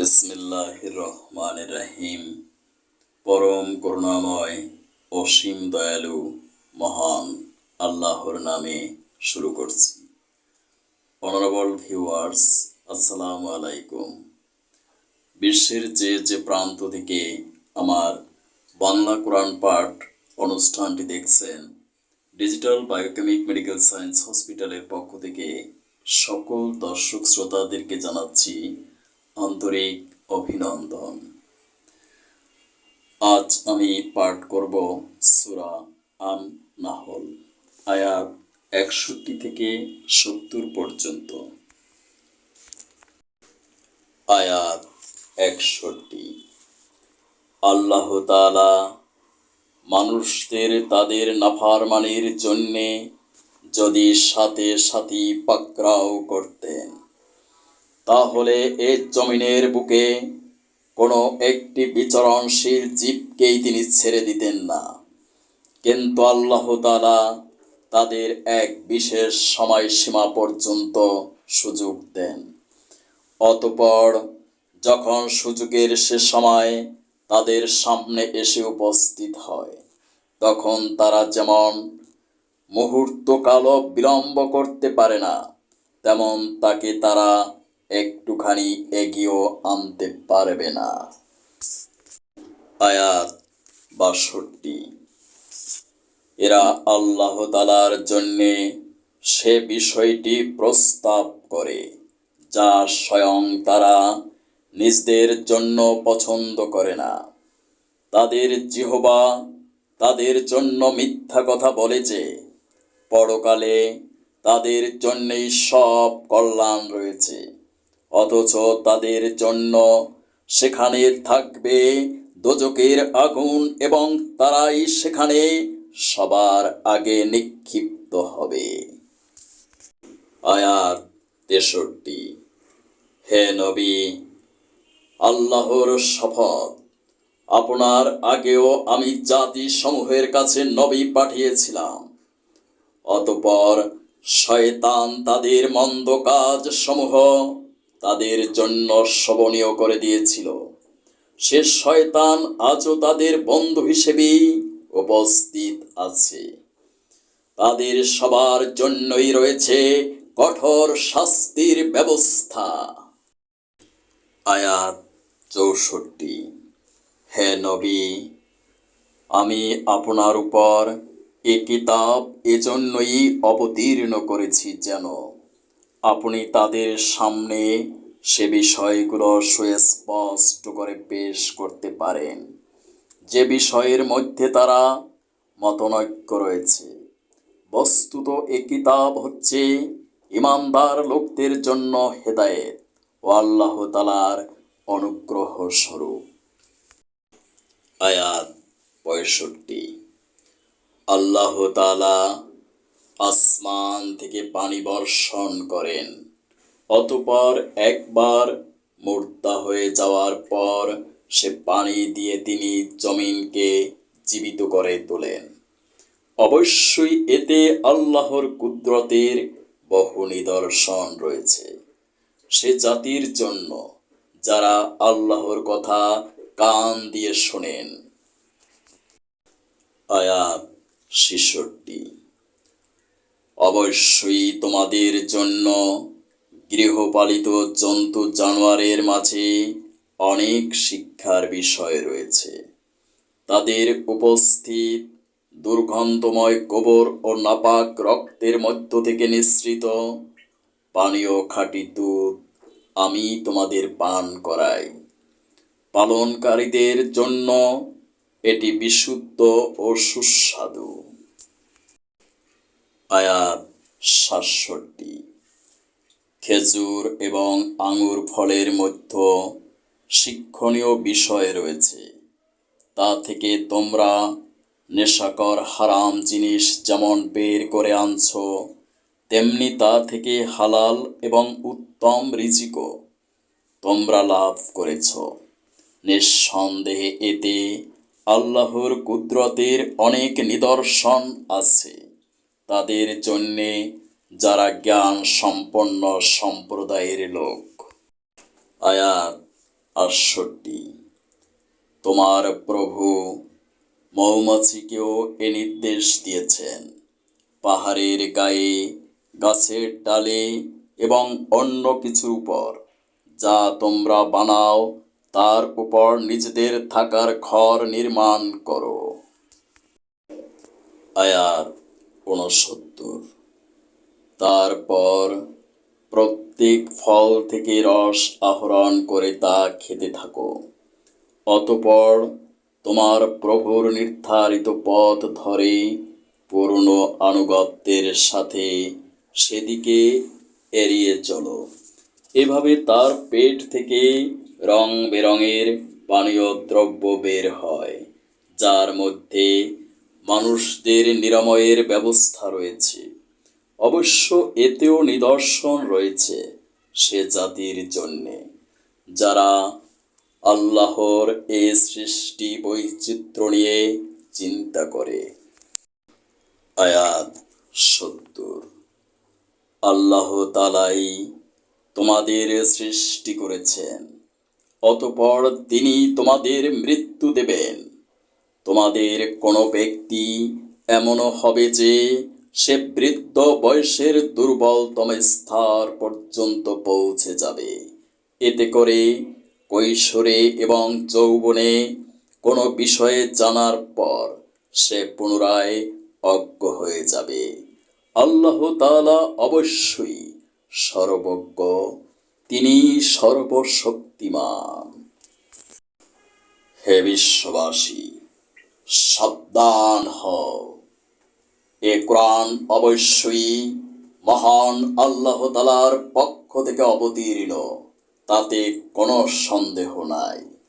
বিসমিল্লাহ রহমান রাহিম পরম করুণাময়, অসীম দয়ালু, মহান আল্লাহর নামে শুরু করছি। অনারেবল ভিউয়ার্স আসসালামু আলাইকুম। বিশ্বের যে যে প্রান্ত থেকে আমার বাংলা কোরআন পাঠ অনুষ্ঠানটি দেখছেন ডিজিটাল বায়োকেমিক মেডিকেল সায়েন্স হসপিটালের পক্ষ থেকে সকল দর্শক শ্রোতাদেরকে জানাচ্ছি আন্তরিক অভিনন্দন। আজ আমি পাঠ করব সুরা আন নাহল আয়াত একষট্টি থেকে সত্তর পর্যন্ত। আয়াত একষট্টি। আল্লাহ তাআলা মানুষদের তাদের নাফারমানির জন্যে যদি সাথে সাথী পাকরাও করতেন। তাহলে এ জমিনের বুকে কোনো একটি বিচরণশীল জীবকেই তিনি ছেড়ে দিতেন না। কিন্তু আল্লাহ তাআলা তাদের এক বিশেষ সময়সীমা পর্যন্ত সুযোগ দেন। অতপর যখন সুযোগের সে সময় তাদের সামনে এসে উপস্থিত হয়, তখন তারা যেমন মুহূর্তকালও বিলম্ব করতে পারে না, তেমন তাকে তারা একটুখানি এগিয়েও আনতে পারবে না। আয়াত বাষট্টি। এরা আল্লাহ তালার জন্যে সে বিষয়টি প্রস্তাব করে, যা স্বয়ং তারা নিজদের জন্য পছন্দ করে না। তাদের জিহবা তাদের জন্য মিথ্যা কথা বলেছে পরকালে তাদের জন্যেই সব কল্যাণ রয়েছে। অথচ তাদের জন্য সেখানে থাকবে দোজকের আগুন এবং তারাই সেখানে সবার আগে নিক্ষিপ্ত হবে। আয়াত তেষট্টি। হে নবী, আল্লাহর শপথ। আপনার আগেও আমি জাতি সমূহের কাছে নবী পাঠিয়েছিলাম। অতপর শয়তান তাদের মন্দ কাজ সমূহ তাদের জন্য শোভনীয় করে দিয়েছিল। সে শয়তান আজও তাদের বন্ধু হিসেবেই উপস্থিত আছে। তাদের সবার জন্যই রয়েছে কঠোর শাস্তির ব্যবস্থা। আয়াত চৌষট্টি। হে নবী, আমি আপনার উপর এ কিতাব এজন্যই অবতীর্ণ করেছি যেন আপনি তাদের সামনে সে বিষয়গুলো সুস্পষ্ট করে পেশ করতে পারেন। যে বিষয়ের মধ্যে তারা মতনৈক্য রয়েছে। বস্তুত এ কিতাব হচ্ছে ইমানদার লোকদের জন্য হেদায়েত ও আল্লাহ তালার অনুগ্রহ স্বরূপ। আয়াত পঁয়ষট্টি। আল্লাহ তালা আসমান থেকে পানি বর্ষণ করেন। অতপর একবার মোর্দা হয়ে যাওয়ার পর সে পানি দিয়ে তিনি জমিনকে জীবিত করে তোলেন। অবশ্যই এতে আল্লাহর কুদরতের বহু নিদর্শন রয়েছে। সে জাতির জন্য যারা আল্লাহর কথা কান দিয়ে শোনেন। আয়াত ছেষট্টি। অবশ্যই তোমাদের জন্য গৃহপালিত জন্তু জানোয়ারের মাঝে অনেক শিক্ষার বিষয় রয়েছে। তাদের উপস্থিত দুর্গন্ধময় গোবর ও নাপাক রক্তের মধ্য থেকে নিঃসৃত পানীয় খাঁটি দুধ আমি তোমাদের পান করাই। পালনকারীদের জন্য এটি বিশুদ্ধ ও সুস্বাদু। আয়াত সাতষট্টি। খেজুর এবং আঙুর ফলের মধ্যে শিক্ষণীয় বিষয় রয়েছে। তা থেকে তোমরা নেশাকর হারাম জিনিস যেমন বের করে আনছো, তেমনি তা থেকে হালাল এবং উত্তম রিজিকও তোমরা লাভ করেছ। নিঃসন্দেহে এতে আল্লাহর কুদরতের অনেক নিদর্শন আছে। তাদের জন্যে যারা জ্ঞান সম্পন্ন সম্প্রদায়ের লোক। আয়াত আটষট্টি। তোমার প্রভু মৌমাছিকেও এ নির্দেশ দিয়েছেন। পাহাড়ের গায়ে, গাছের ডালে এবং অন্য কিছুর উপর, যা তোমরা বানাও, তার উপর নিজেদের থাকার ঘর নির্মাণ করো। আয়াত ঊনসত্তর তারপর প্রত্যেক ফল থেকে রস আহরণ করে তা খেতে থাকো। অতপর তোমার প্রভুর নির্ধারিত পথ ধরে পূর্ণ আনুগত্যের সাথে সেদিকে এড়িয়ে চলো। এভাবে তার পেট থেকে রং বেরঙের পানীয় দ্রব্য বের হয়, যার মধ্যে মানুষদের নিরাময়ের ব্যবস্থা রয়েছে। অবশ্য এতেও নিদর্শন রয়েছে সে জাতির জন্যে, যারা আল্লাহর এ সৃষ্টি বৈচিত্র্য নিয়ে চিন্তা করে। আয়াত সত্তর। আল্লাহ তালাই তোমাদের সৃষ্টি করেছেন, অতপর তিনি তোমাদের মৃত্যু দেবেন। তোমাদের কোনো ব্যক্তি এমনও হবে যে সে বৃদ্ধ বয়সের দুর্বলতম স্তর পর্যন্ত পৌঁছে যাবে। এতে করে কৈশোরে এবং যৌবনে কোনো বিষয়ে জানার পর সে পুনরায় অজ্ঞ হয়ে যাবে। আল্লাহ তাআলা অবশ্যই সর্বজ্ঞ, তিনি সর্বশক্তিমান। হে বিশ্ববাসী সাবধান হও। এ কোরআন অবশ্যই মহান আল্লাহ তালার পক্ষ থেকে অবতীর্ণ, তাতে কোনো সন্দেহ নাই।